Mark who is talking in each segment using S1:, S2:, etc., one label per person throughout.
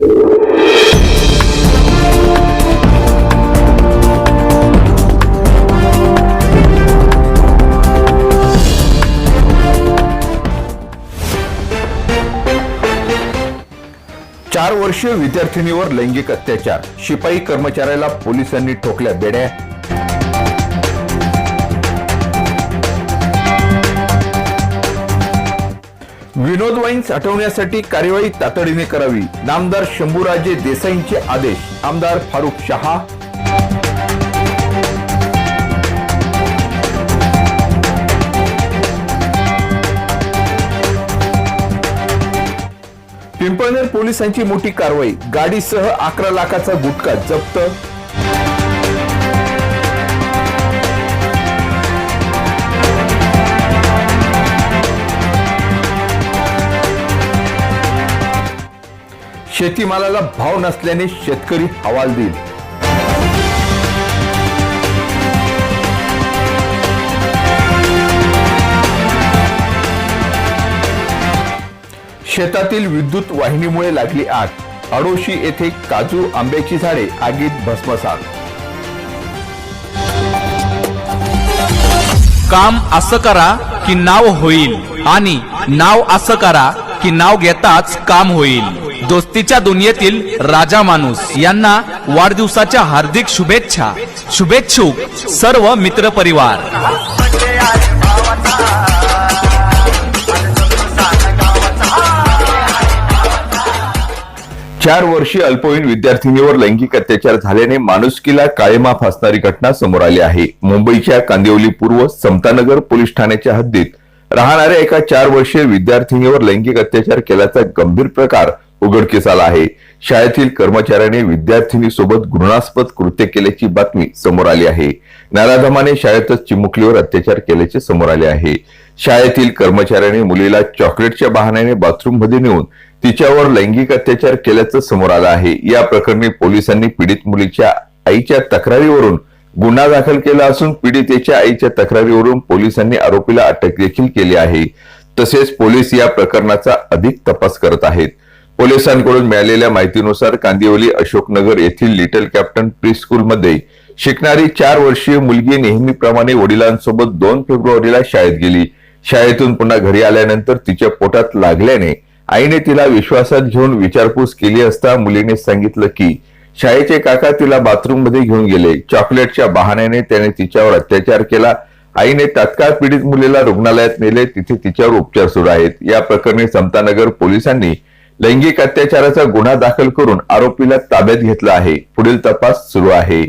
S1: चार वर्षीय विद्यार्थिनीवर लैंगिक अत्याचार. शिपाई कर्मचाऱ्याला पोलिसांनी ठोकल्या बेड्या. विनोद वाईन्स हटवण्यासाठी कार्यवाही तातडीने करावी. नामदार शंभूराजे देसाईंचे आदेश. आमदार फारुख शहा. पिंपळनेर पोलिसांची मोठी कारवाई. गाडीसह अकरा लाखाचा गुटखा जप्त शेतीमालाला भाव नसल्याने शेतकरी हवालदिल शेतातील विद्युत वाहिनीमुळे लागली आग. अडोशी येथे काजू आंब्याची झाडे आगीत भस्मसात.
S2: काम असं करा की नाव होईल आणि नाव असं करा की नाव घेताच काम होईल. दोस्तीच्या दुनियेतील राजा माणूस. यांना वाढदिवसाच्या हार्दिक शुभेच्छा. शुभेच्छुक सर्व मित्र परिवार.
S1: चार वर्षीय अल्पवयीन विद्यार्थिनीवर लैंगिक अत्याचार झाल्याने माणुसकीला काळेमा फासणारी घटना समोर आली आहे. मुंबईच्या कांदिवली पूर्व समतानगर पोलीस ठाण्याच्या हद्दीत राहणाऱ्या एका चार वर्षीय विद्यार्थिनीवर लैंगिक अत्याचार केल्याचा गंभीर प्रकार उघडकीस आला आहे. शाळेतील कर्मचाऱ्याने विद्यार्थिनी सोबत घृणास्पद कृत्य केल्याची बातमी समोर आली आहे. नाराधमाने शाळेतच चिमुकलीवर अत्याचार केल्याचे समोर आले आहे. शाळेतील कर्मचाऱ्याने मुलीला चॉकलेटच्या बहाण्याने बाथरूममध्ये नेऊन तिच्यावर लैंगिक अत्याचार केल्याचं समोर आलं आहे. या प्रकरणी पोलिसांनी पीडित मुलीच्या आईच्या तक्रारीवरून गुन्हा दाखल केला असून पीडितेच्या आईच्या तक्रारीवरून पोलिसांनी आरोपीला अटक देखील केली आहे. तसेच पोलीस या प्रकरणाचा अधिक तपास करत आहेत. पोलिसांकडून मिळालेल्या माहितीनुसार कांदिवली अशोकनगर येथील लिटल कॅप्टन प्री स्कूलमध्ये शिकणारी चार वर्षीय मुलगी नेहमीप्रमाणे वडिलांसोबत दोन फेब्रुवारीला शाळेत गेली. शाळेतून पुन्हा घरी आल्यानंतर तिच्या पोटात लागल्याने आईने तिला विश्वासात घेऊन विचारपूस केली असता मुलीने सांगितलं की शाळेचे काका तिला बाथरूममध्ये घेऊन गेले. चॉकलेटच्या बहाण्याने त्याने तिच्यावर अत्याचार केला. आईने तात्काळ पीडित मुलीला रुग्णालयात नेले. तिथे तिच्यावर उपचार सुरू आहेत. या प्रकरणी समतानगर पोलिसांनी लैंगिक अत्याचाराचा गुन्हा दाखल करून आरोपीला ताब्यात घेतला आहे. पुढील तपास सुरू आहे.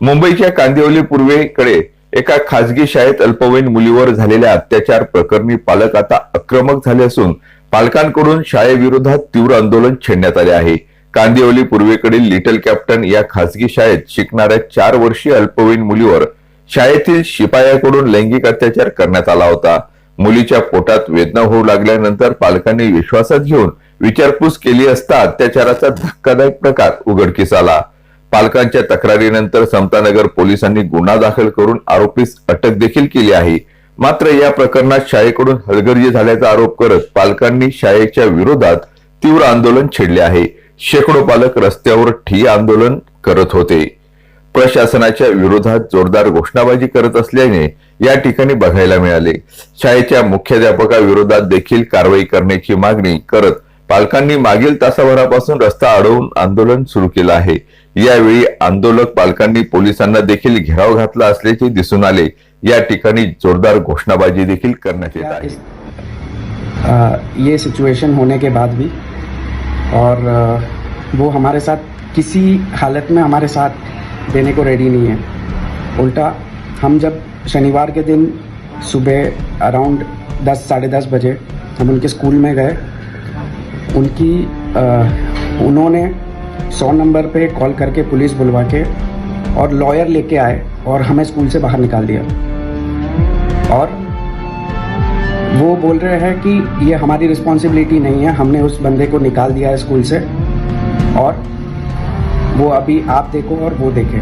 S1: मुंबईच्या कांदिवली पूर्वेकडे एका खासगी शाळेत अल्पवयीन मुलीवर झालेल्या अत्याचार प्रकरणी पालक आता आक्रमक झाले असून पालकांकडून शाळेविरोधात तीव्र आंदोलन छेडण्यात आले आहे. कांदिवली पूर्वेकडील लिटल कॅप्टन या खासगी शाळेत शिकणाऱ्या चार वर्षीय अल्पवयीन मुलीवर शाळेतील शिपायाकडून लैंगिक अत्याचार करण्यात आला होता. मुलीच्या पोटात वेदना होऊ लागल्यानंतर पालकांनी विश्वासात घेऊन विचारपूस केली असता अत्याचाराचा धक्कादायक प्रकार उघडकीस आला. पालकांच्या तक्रारीनंतर समतानगर पोलिसांनी गुन्हा दाखल करून आरोपीस अटक देखील केली आहे. मात्र या प्रकरणात शाळेकडून हलगर्जी झाल्याचा आरोप करत पालकांनी शाळेच्या विरोधात तीव्र आंदोलन छेडले आहे. शेकडो पालक रस्त्यावर ठिय्या आंदोलन करत होते. प्रशासनाच्या विरोधात जोरदार घोषणाबाजी करत असल्याने या ठिकाणी बघायला मिळाले. शाळेच्या मुख्याध्यापकाविरोधात देखील कारवाई करण्याची मागणी करत पालकांनी मागील तासाभरापासून रस्ता अडवून आंदोलन सुरू केलं आहे. यावेळी आंदोलक पालकांनी पोलिसांना देखील घेराव घातला असल्याचे दिसून आले. या ठिकाणी जोरदार घोषणाबाजी देखील करण्यात येत आहे.
S3: ये सिचुएशन होने के बाद भी और वो हमारे साथ किसी हालत में हमारे साथ देने को रेडी नहीं है। उल्टा हम जब शनिवार के दिन सुबह अराउंड दस साढ़े दस बजे हम उनके स्कूल में गए उनकी आ, उन्होंने सौ नंबर पे कॉल करके पुलिस बुलवा के और लॉयर लेके आए और हमें स्कूल से बाहर निकाल दिया। और वो बोल रहे हैं कि ये हमारी रिस्पॉन्सिबिलिटी नहीं है हमने उस बंदे को निकाल दिया है स्कूल से और वो अभी आप देखो और वो देखे।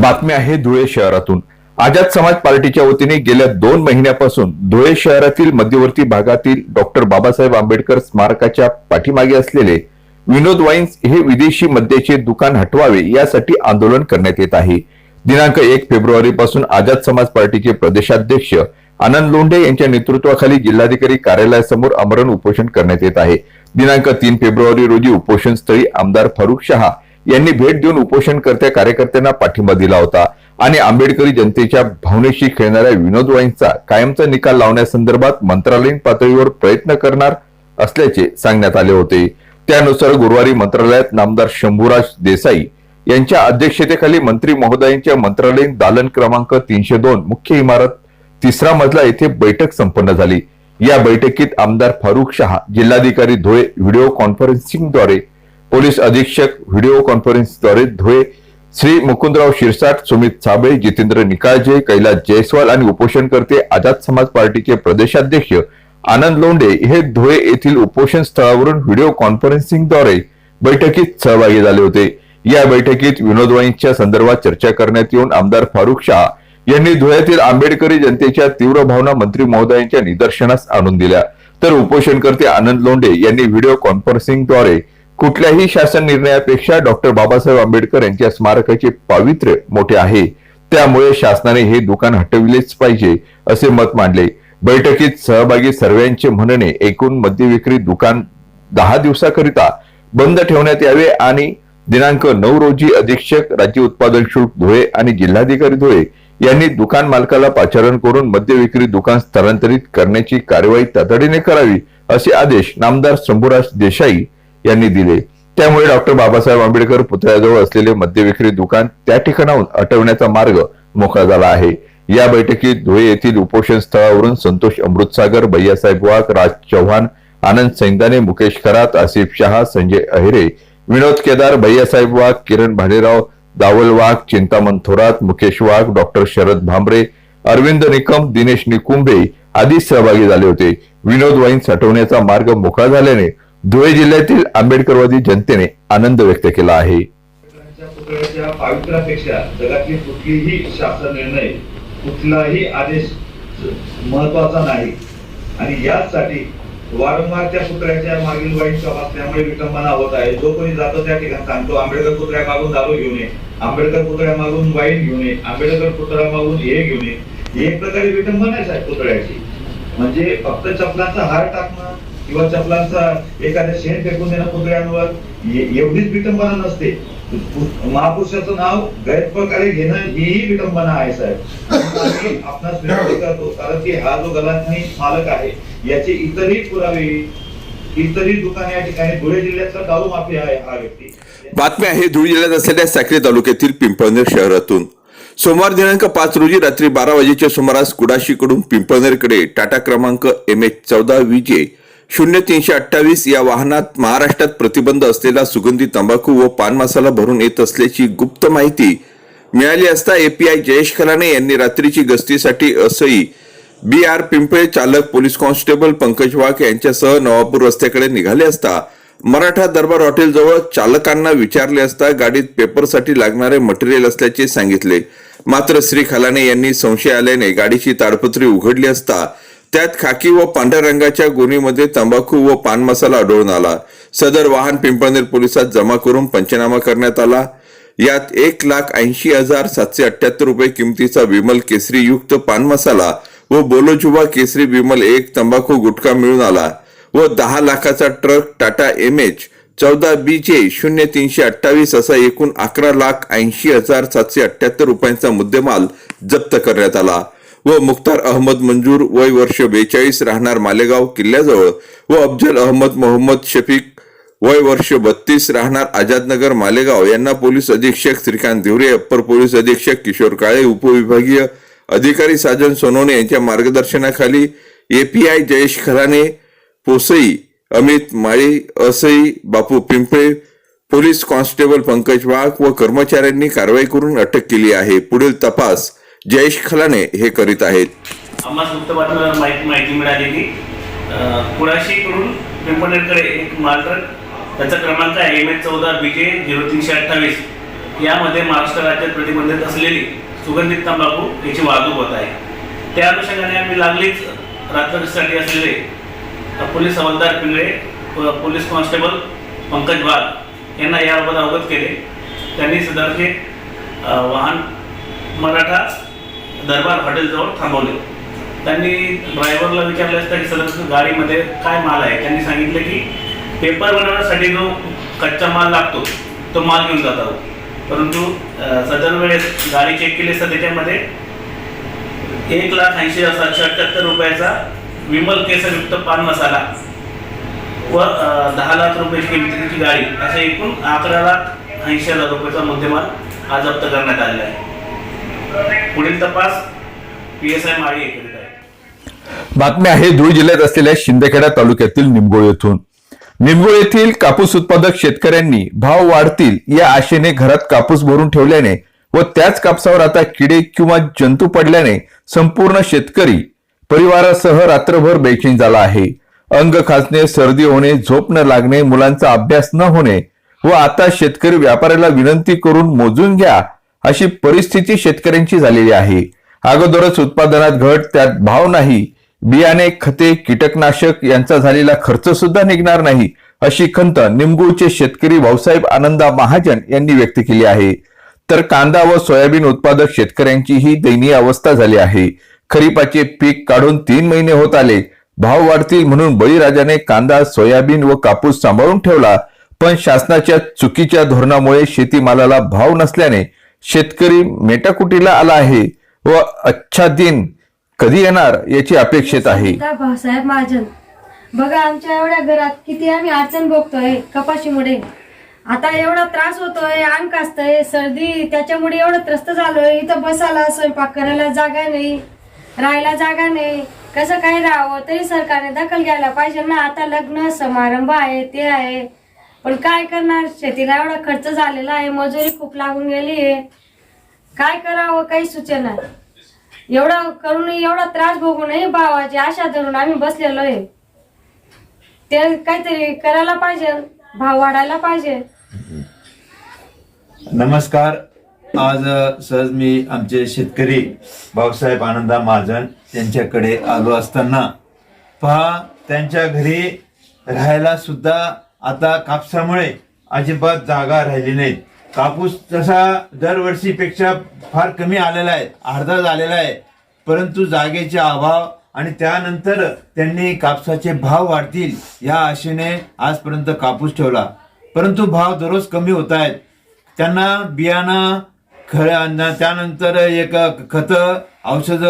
S1: बातमी आहे धुळे शहरातून। आझाद समाज पार्टीच्या वतीने गेल्या दोन महिन्यापासून धुळे शहरातील मध्यवर्ती भागातील डॉक्टर बाबासाहेब आंबेडकर स्मारकाच्या पाठीमागे असलेले विनोद वाईन्स हे विदेशी मद्याचे दुकान हटवावे यासाठी आंदोलन करण्यात येत आहे. दिनांक एक फेब्रुवारी पासून आझाद समाज पार्टीचे प्रदेशाध्यक्ष आनंद लोंढे यांच्या नेतृत्वाखाली जिल्हाधिकारी कार्यालयासमोर आमरण उपोषण करण्यात येत आहे. दिनांक तीन फेब्रुवारी रोजी उपोषण स्थळी आमदार फारुख शहा यांनी भेट देऊन उपोषणकर्त्या कार्यकर्त्यांना पाठिंबा दिला होता. आणि आंबेडकरी जनतेच्या भावनेशी खेळणाऱ्या विनोद वाईंचा कायमचा निकाल लावण्यासंदर्भात मंत्रालयीन पातळीवर प्रयत्न करणार असल्याचे सांगण्यात आले होते. त्यानुसार गुरुवारी मंत्रालयात नामदार शंभूराज देसाई यांच्या अध्यक्षतेखाली मंत्री महोदयांच्या मंत्रालयीन दालन क्रमांक तीनशे दोन मुख्य इमारत तिसरा मजला येथे बैठक संपन्न झाली. या बैठकीत आमदार फारुख शहा जिल्हाधिकारी धुळे व्हिडिओ कॉन्फरन्सिंगद्वारे पोलीस अधीक्षक व्हिडिओ कॉन्फरन्सद्वारे धुळे श्री मुकुंदराव शिरसाट सुमित साबळे जितेंद्र निकाळजे कैलास जयस्वाल आणि उपोषणकर्ते आझाद समाज पार्टीचे प्रदेशाध्यक्ष आनंद लोंडे हे धुळे येथील उपोषण स्थळावरून व्हिडिओ कॉन्फरन्सिंगद्वारे बैठकीत सहभागी झाले होते. या बैठकीत विनोद वाईंच्या संदर्भात चर्चा करण्यात येऊन आमदार फारुख शाह यांनी धुळ्यातील आंबेडकरी जनतेच्या तीव्र भावना मंत्री महोदयांच्या निदर्शनास आणून दिल्या. तर उपोषणकर्ते आनंद लोंडे यांनी व्हिडिओ कॉन्फरन्सिंगद्वारे कुठल्याही शासन निर्णयापेक्षा डॉक्टर बाबासाहेब आंबेडकर यांच्या स्मारकाचे पावित्र्य मोठे आहे. त्यामुळे शासनाने हे दुकान हटविलेच पाहिजे असे मत मांडले. बैठकीत सहभागी सर्वांचे म्हणणे एकूण मद्य विक्री दुकान दहा दिवसाकरिता बंद ठेवण्यात यावे आणि दिनांक नऊ रोजी अधीक्षक राज्य उत्पादन शुल्क धुळे आणि जिल्हाधिकारी धुळे यांनी दुकान मालकाला पाचारण करून मद्य विक्री दुकान स्थलांतरित करण्याची कारवाई तातडीने करावी असे आदेश नामदार शंभूराज देसाई यांनी दिले. त्यामुळे डॉक्टर बाबासाहेब आंबेडकर पुतळ्याजवळ असलेले मद्य विक्री दुकान त्या ठिकाणाहून हटवण्याचा मार्ग मोकळा झाला आहे. या बैठकीत धुळे येथील उपोषण स्थळावरून संतोष अमृतसागर भैयासाहेब वाघ राज चव्हाण आनंद सैंदाने मुकेश खरात आसिफ शहा संजय अहिरे विनोद केदार भैयासाहेब वाघ किरण भालेराव दावल वाघ चिंतामण थोरात मुकेश वाघ डॉक्टर शरद भांबरे अरविंद निकम दिनेश निकुंभे आदी सहभागी झाले होते. विनोद वाईन साठवण्याचा मार्ग मोकळा झाल्याने धुळे जिल्ह्यातील आंबेडकरवादी जनतेने आनंद व्यक्त केला आहे.
S4: पावित्र्यापेक्षा जगातली कुठलीही शासन निर्णय कुठलाही आदेश महत्त्वाचा नाही. आणि याचसाठी वारंवार त्या पुतळ्याच्या मागील वाईट असल्यामुळे विटंबना होत आहे. जो कोणी जातो त्या ठिकाणी सांगतो आंबेडकर पुतळ्या मागून दारू घेऊ नये. आंबेडकर पुतळ्या मागून वाईन घेऊ नये. आंबेडकर पुतळ्या मागून हे घेऊ नये. एक प्रकारे विटंबनाच आहे पुतळ्याची म्हणजे फक्त चपलाचा हार टाकणं किंवा चपलांचा एखाद्या शेण फेकून देणं पुतळ्यांवर एवढीच विटंबना नसते. महापुरुषाचं नाव गैरप्रकारे घेणं हीही विटंबना आहे साहेब. आपण विनंती करतो कारण की हा जो गलाथनी मालक आहे याचे इतरही पुरावे इतरही दुकाने या ठिकाणी धुळे जिल्ह्यातला दारू माफी आहे हा व्यक्ती.
S1: बातम्या आहे धुळे जिल्ह्यात असलेल्या साक्री तालुक्यातील पिंपळनेर शहरातून. सोमवार दिनांक पाच रोजी रात्री बारा वाजेच्या सुमारास कुडाशीकडून पिंपळनेरकडे टाटा क्रमांक एम एच चौदा विजे शून्य तीनशे अठ्ठावीस या वाहनात महाराष्ट्रात प्रतिबंध असलेला सुगंधी तंबाखू व पान मसाला भरून येत असल्याची गुप्त माहिती मिळाली असता एपीआय जयेश खलाने यांनी रात्रीची गस्तीसाठी असई बी आर पिंपळे चालक पोलीस कॉन्स्टेबल पंकज वाघ यांच्यासह नवापूर रस्त्याकडे निघाले असता मराठा दरबार हॉटेल जवळ चालकांना विचारले असता गाडीत पेपरसाठी लागणारे मटेरियल असल्याचे सांगितले. मात्र श्री खलाने यांनी संशय आल्याने गाडीची ताडपत्री उघडली असता त्यात खाकी व पांढऱ्या रंगाच्या गोणीमध्ये तंबाखू व पान मसाला आढळून आला. सदर वाहन पिंपळनेर पोलिसात जमा करून पंचनामा करण्यात आला. यात एक लाख ऐंशी हजार सातशे अठ्याहत्तर रुपये किमतीचा विमल केसरी युक्त पान मसाला व बोलोजुबा केसरी विमल एक तंबाखू गुटखा मिळून आला व दहा लाखाचा ट्रक टाटा एम एच चौदा बी जे शून्य तीनशे अठ्ठावीस असा एकूण अकरा लाख ऐंशी हजार सातशे अठ्याहत्तर रुपयांचा मुद्देमाल जप्त करण्यात आला. व मुख्तार अहमद मंजूर वय वर्ष बेचाळीस राहणार मालेगाव किल्ल्याजवळ व अफजल अहमद मोहम्मद शफीक वय वर्ष बत्तीस राहणार आझादनगर मालेगाव. यांना पोलीस अधीक्षक श्रीकांत धिवरे अप्पर पोलीस अधीक्षक किशोर काळे उपविभागीय अधिकारी साजन सोनवणे यांच्या मार्गदर्शनाखाली एपीआय जयेश खराने पोसई अमित माळी असई बापू पिंपळे पोलीस कॉन्स्टेबल पंकज वाघ व कर्मचाऱ्यांनी कारवाई करून अटक केली आहे. पुढील तपास जयेश खलाने हे करीत आहेत.
S5: आम्हाला गुप्त बातमीदार माहिती माहिती मिळाली की अं, कुडाशीकडून पिंपळनेरकडे एक मालट्रक त्याचा क्रमांक आहे एम एच चौदा बी जे झिरो तीनशे अठ्ठावीस. यामध्ये महाराष्ट्र राज्यात प्रतिबंधित असलेली सुगंधित तंबाखू याची वाहतूक होत आहे. त्या अनुषंगाने आम्ही लागलीच रात्रीसाठी असलेले पोलीस हवालदार पिंगळे पोलीस कॉन्स्टेबल पंकज वाघ यांना याबाबत अवगत केले. त्यांनी सदरचे वाहन मराठा दरबार हॉटेलजवळ थांबवले. त्यांनी ड्रायव्हरला विचारले असता की सदर गाडीमध्ये काय माल आहे? त्यांनी सांगितलं की पेपर बनवण्यासाठी जो कच्चा माल लागतो तो माल घेऊन जात आहोत. परंतु सदन सदर वेळेस गाडी चेक केली असता त्याच्यामध्ये एक लाख ऐंशी हजार सातशे अठ्ठ्याहत्तर रुपयाचा विमल केसरयुक्त पान मसाला व दहा लाख रुपयाची किमतीची गाडी अशा एकूण अकरा लाख ऐंशी हजार रुपयाचा मुद्देमाल आज जप्त करण्यात आलेला आहे. पुढील तपास पी एस आय माळी करीत आहे.
S1: बातमी आहे धुळे जिल्ह्यात असलेल्या शिंदखेडा तालुक्यातील निमगोळ येथून. निमगोळ येथील कापूस उत्पादक शेतकऱ्यांनी भाव वाढतील या आशेने घरात कापूस भरून ठेवल्याने व त्याच कापसावर आता किडे किंवा जंतू पडल्याने संपूर्ण शेतकरी परिवारासह रात्रभर बेचैन झाला आहे. अंग खासणे सर्दी होणे झोप न लागणे मुलांचा अभ्यास न होणे व आता शेतकरी व्यापाऱ्याला विनंती करून मोजून घ्या अशी परिस्थिती शेतकऱ्यांची झालेली आहे. अगोदरच उत्पादनात घट त्यात भाव नाही. बियाणे खते कीटकनाशक यांचा झालेला खर्च सुद्धा निघणार नाही अशी खंत निमगुळचे शेतकरी भाऊसाहेब आनंदा महाजन यांनी व्यक्त केली आहे. तर कांदा व सोयाबीन उत्पादक शेतकऱ्यांची ही दयनीय अवस्था झाली आहे. खरीपाचे पीक काढून तीन महिने होत आले. भाव वाढतील म्हणून बळीराजाने कांदा सोयाबीन व कापूस सांभाळून ठेवला. पण शासनाच्या चुकीच्या धोरणामुळे शेतीमालाला भाव नसल्याने शेतकरी मेटाकुटीला आला आहे व अच्छा दिन कधी येणार याची अपेक्षित आहे.
S6: भाऊसाहेब महाजन बघा आमच्या एवढ्या घरात किती आम्ही अडचण भोगतोय कपाशीमुळे. आता एवढा त्रास होतोय अंग कास्तय सर्दी त्याच्यामुळे एवढं त्रस्त झालोय इथं बसायला स्वयंपाक करायला जागा नाही राहायला जागा नाही. कसं काय राहावं तरी सरकारने दखल घ्यायला पाहिजे ना. आता लग्न समारंभ आहे ते आहे. पण काय करणार? शेतीला एवढा खर्च झालेला आहे मजुरी खूप लागून गेली आहे. काय करावं? काही सुचना. एवढा करून एवढा त्रास भोगू नये भावाची आशा धरून आम्ही बसलेलो आहे. ते काहीतरी करायला पाहिजे भाव वाढायला पाहिजे.
S7: नमस्कार. आज सहज मी आमचे शेतकरी भाऊसाहेब आनंदा महाजन यांच्याकडे आलो असताना. पहा त्यांच्या घरी राहायला सुद्धा आता कापसामुळे अजिबात जागा राहिली नाहीत कापूस तसा दरवर्षीपेक्षा फार कमी आलेला आहे अर्धा झालेला आहे. परंतु जागेचे अभाव आणि त्यानंतर त्यांनी कापसाचे भाव वाढतील या आशेने आजपर्यंत कापूस ठेवला. परंतु भाव दररोज कमी होत आहेत. त्यांना बियाणं खरं त्यानंतर एक खत औषध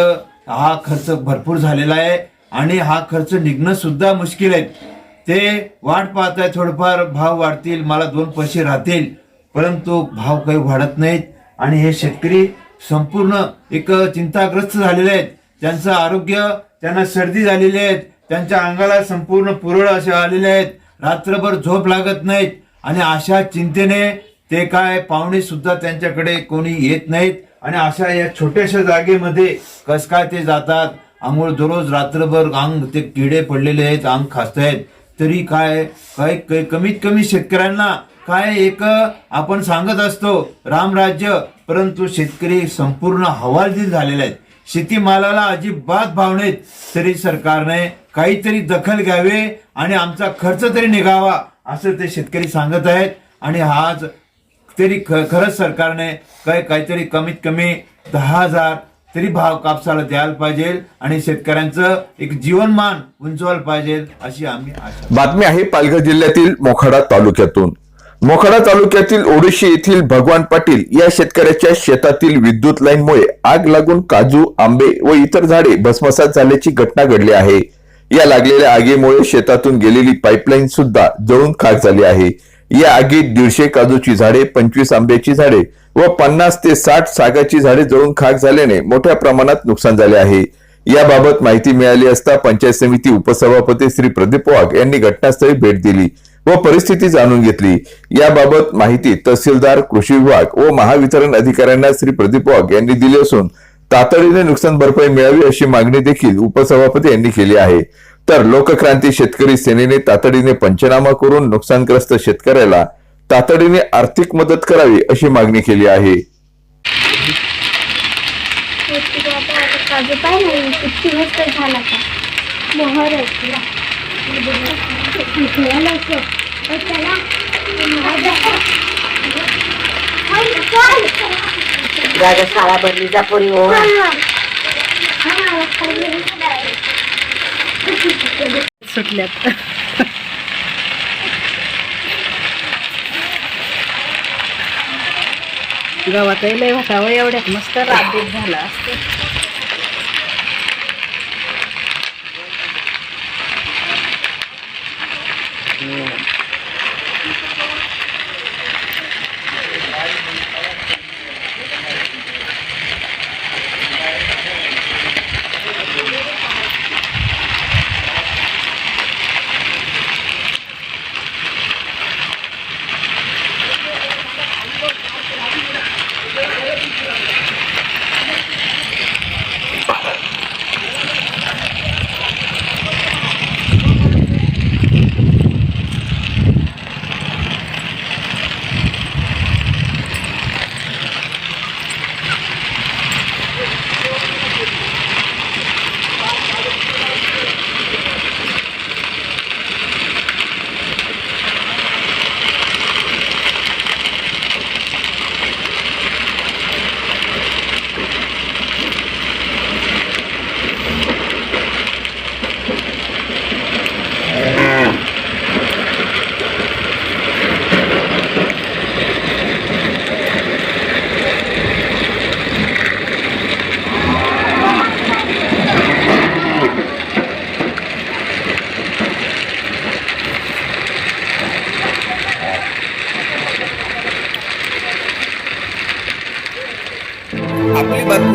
S7: हा खर्च भरपूर झालेला आहे आणि हा खर्च निघणं सुद्धा मुश्किल आहे. ते वाट पाहत आहे थोडंफार भाव वाढतील मला दोन पैसे राहतील परंतु भाव काही वाढत नाहीत. आणि हे शेतकरी संपूर्ण एक चिंताग्रस्त झालेले आहेत. त्यांचं आरोग्य त्यांना सर्दी झालेली आहेत त्यांच्या अंगाला संपूर्ण पुरळ असे आलेले आहेत. रात्रभर झोप लागत नाहीत. आणि अशा चिंतेने ते काय पाहुणे सुद्धा त्यांच्याकडे कोणी येत नाहीत. आणि अशा या छोट्याशा जागेमध्ये कस काय ते जातात? आंघोळ दररोज रात्रभर अंग ते किडे पडलेले आहेत अंग खास्त आहेत. तरी काय काय कमीत कमी शेतकऱ्यांना काय एक आपण सांगत असतो रामराज्य परंतु शेतकरी संपूर्ण हवालदिल झालेले आहेत. शेतीमालाला अजिबात भाव नाहीत. तरी सरकारने काहीतरी दखल घ्यावे आणि आमचा खर्च तरी निघावा असं ते शेतकरी सांगत आहेत. आणि आज तरी ख खरंच सरकारने काय काहीतरी कमीत कमी दहा हजार तरी भाव कापसाला द्यायला पाहिजे आणि शेतकऱ्यांचं एक जीवनमान उंचवायला पाहिजे अशी आम्ही
S1: बातमी आहे पालघर जिल्ह्यातील मोखाडा तालुक्यातून. मोखाडा तालुक्यातील ओडिशी येथील भगवान पाटील या शेतकऱ्याच्या शेतातील विद्युत लाईनमुळे आग लागून काजू आंबे व इतर झाडे भस्मसात झाल्याची घटना घडली आहे. या लागलेल्या आगीमुळे शेतातून गेलेली पाईपलाईन सुद्धा जळून खाक झाली आहे. या आगीत दीडशे काजूची झाडे पंचवीस आंब्याची झाडे व पन्नास ते साठ सागाची झाडे जळून खाक झाल्याने मोठ्या प्रमाणात नुकसान झाले आहे. याबाबत माहिती मिळाली असता पंचायत समिती उपसभापती श्री प्रदीप वाघ यांनी घटनास्थळी भेट दिली व परिस्थिती जाणून घेतली. याबाबत माहिती तहसीलदार कृषी विभाग व महावितरण अधिकाऱ्यांना श्री प्रदीप वाघ यांनी दिली असून तातडीने नुकसान भरपाई मिळावी अशी मागणी देखील उपसभापती यांनी केली आहे. तर लोकक्रांती शेतकरी सेनेने तातडीने पंचनामा करून नुकसानग्रस्त शेतकऱ्याला तातडीने आर्थिक मदत करावी अशी मागणी केली आहे.
S8: शाळा बनली जा पोरी हो. सुटल्यात गावातही लय होता एवढ्यात मस्त राबीत झाला. असतं
S1: आपली